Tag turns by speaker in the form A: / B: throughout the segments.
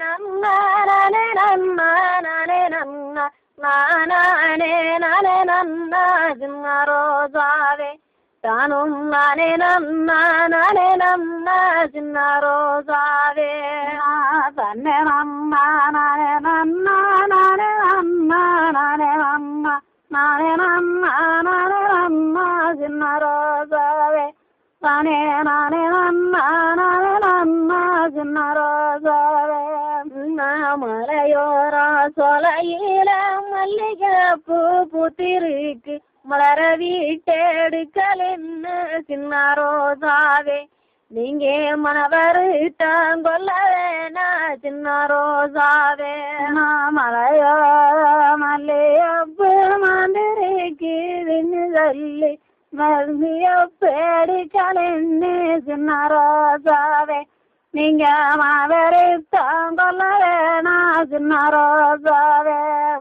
A: நன்னா நானே நன்னா நானே நன்னா நானே நானே நன்னா சின்ன ரோசாவே தானும் நானே நன்னா நானே நன்னா சின்ன ரோசாவே தன்னே நன்னா நானே நன்னா நானே மலையோரா சொலையில மல்லிகை பூ புத்திருக்கு. மலர வீட்டெடுக்கல் என்ன சின்ன ரோசாவே? நீங்க மனவருத்தான் கொல்ல வேணா சின்ன ரோசாவே. மலையோ மல்லியப்பு மந்திரிக்கு. விண்ணு சொல்லி மல்லியப்பெடுக்கலன்னு சின்ன ரோசாவே? நீங்க மாவரைத்தான் கொல்ல ரோசாவே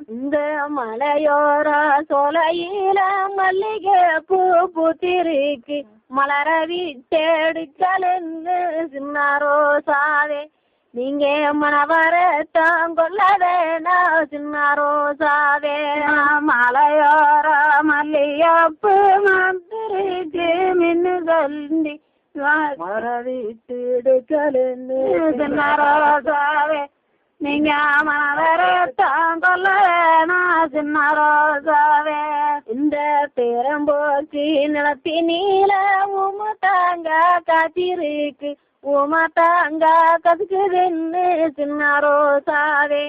A: இந்த மலையோர சோலையில மல்லிகை பூ பூத்திருக்கு. மலர விட்டெடுக்கலன்னு சின்ன ரோசாவே. நீங்க மனவரத்தான் கொல்ல வேணா சின்ன ரோசாவே. மலையோர மல்லியப்பு மந்திரிக்கு மின்னு சொல்லி. மரவிட்டுடுக்கலன்னு சின்ன ரோசாவே. நீங்க மனவரத்தான் கொல்ல வேணா சின்ன ரோசாவே இந்த பெரம்போக்கு நிலத்தினில உம தாங்க காத்திருக்கு. உம தாங்க கதுக்குதுன்னு சின்ன ரோசாவே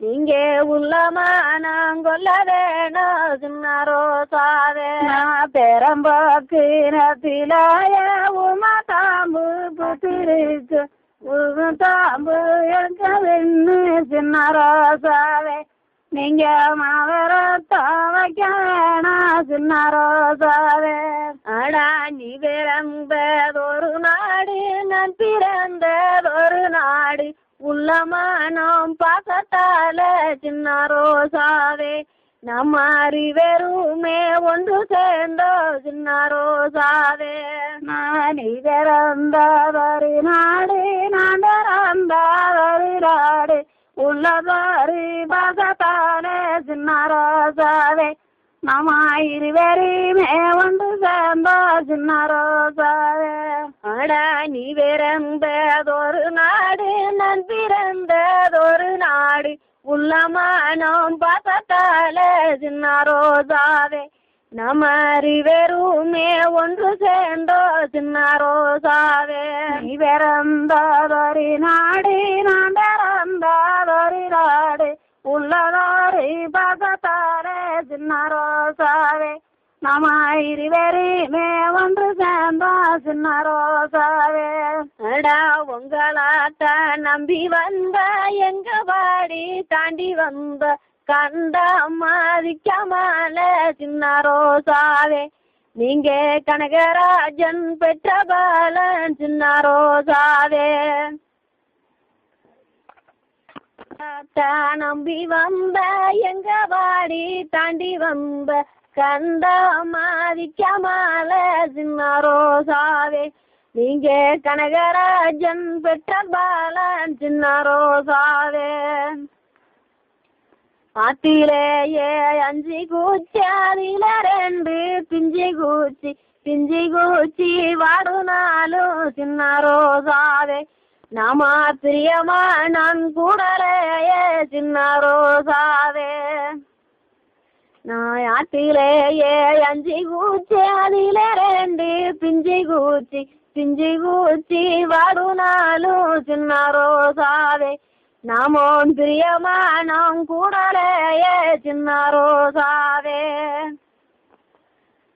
A: நீங்க உள்ளமா நாங்கொல்ல வேணும் சின்ன ரோசாவே பெரம்போக்கு நிலத்திலாய உம தாம்பு புத்திருக்கு. தாம்பு எடுக்கதுன்னு சின்ன ரோசாவே. நீங்க மாவரத்தான் வைக்க வேணாம் சின்ன ரோசாவே. அடா நீ பிறந்ததொரு நாடு நான் பிறந்ததொரு நாடு. உள்ளமானம் பாசத்தால சின்ன ரோசாவே. நம்ம அறிவெருமே ஒன்று சேர்ந்தோ சின்ன ரோசாவே நான் நீ பிறந்ததொரு நாடு நான் பிறந்ததொரு நாடு உள்ளதாரி பகத்தானே சின்ன ரோசாவே நம்ம இருவரையுமே ஒன்று சேர்ந்தோ சின்ன ரோசாவே அட நீ பிறந்ததொரு நாடு நான் பிறந்ததொரு நாடு. உள்ளமானம் பகத்தால சின்ன ரோசாவே. நம்ம இருவருமே ஒன்று சேர்ந்தோ சின்ன ரோசாவே. நீ பிறந்ததொரு நாடு நான் பிறந்ததொரு நாடு. உள்ளதாரி பகத்தாரே சின்ன ரோசாவே நம்ம இருவரையுமே ஒன்று சேர்ந்தோ சின்ன ரோசாவே அடா உங்களாத்த நம்பி வந்த எங்க பாடி தாண்டி வந்த கண்ட மாதிக்கமால சின்ன ரோசாவே நீங்க கனகராஜன் பெற்ற பாலன் சின்ன ரோசாவே நம்பி வந்த எங்க வாடி தாண்டி வந்த கண்ட மாதிக்கமால சின்ன ரோசாவே. நீங்க கனகராஜன் பெற்ற பாலன் சின்ன ரோசாவே. ஆத்திலேயே அஞ்சு கூச்சி அதில ரெண்டு பிஞ்சி கூச்சி. பிஞ்சி கூச்சி வாடுனாலும் சின்ன ரோசாவே. நாம பிரியமா நான் கூடலையே சின்ன ரோசாவே. நான் ஆத்திலேயே அஞ்சு கூச்சி அதில ரெண்டு பிஞ்சி கூச்சி பிஞ்சி கூச்சி வாடுனாலும் சின்ன ரோசாவே நாமோன் பிரியமா நாம் கூடலையே சின்ன ரோசாவே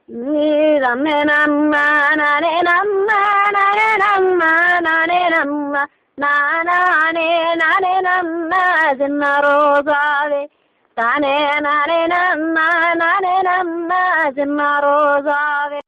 A: நீரம்மே நன்னா நானே நன்னா நானே நன்னா நானே நன்னா நானே நானே நன்னா சின்ன ரோசாவே தானே நானே நன்னா நானே நன்னா சின்ன ரோசாவே